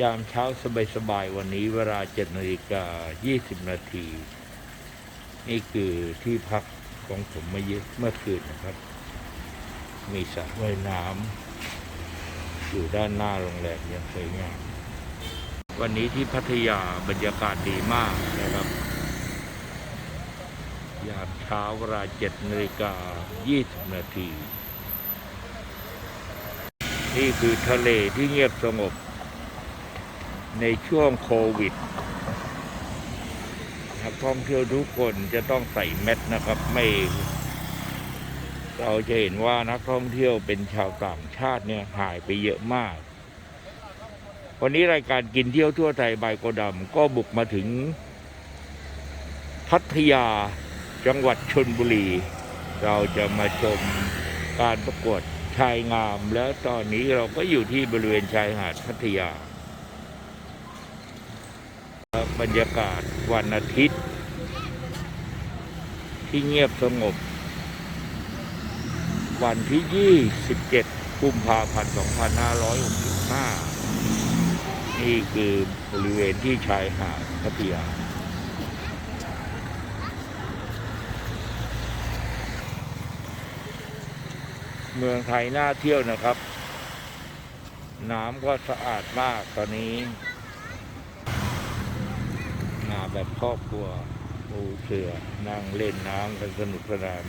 ยามเช้าสบายๆวันนี้เวลา7นาฬิกา20นาทีนี่คือที่พักของผมเมื่อเย็นเมื่อคืนนะครับ มีสระว่ายน้ำอยู่ด้านหน้าโรงแรมอย่างสวยงามวันนี้ที่พัทยาบรรยากาศดีมากนะครับ ยามเช้าเวลา7นาฬิกา20นาทีนี่คือทะเลที่เงียบสงบ ในช่วงโควิดนักท่องเที่ยวทุกคนจะต้องใส่แมสนะครับ ไม่ เราจะเห็นว่านักท่องเที่ยวเป็นชาวต่างชาติเนี่ยหายไปเยอะมาก วันนี้รายการกินเที่ยวทั่วไทยบายโกดำก็บุกมาถึง พัทยาจังหวัดชนบุรี เราจะมาชมการประกวดชายงาม แล้วตอนนี้เราก็อยู่ที่บริเวณชายหาดพัทยา บรรยากาศวันอาทิตย์ ที่เงียบสงบ วันที่ 27 กุมภาพันธ์ 2565 นี่คือบริเวณที่ชายหาดพัทยาเมืองไทยน่าเที่ยวนะครับ น้ำก็สะอาดมากตอนนี้ มาแบบครอบครัวปูเสือนั่งเล่นน้ำกันสนุกสนาน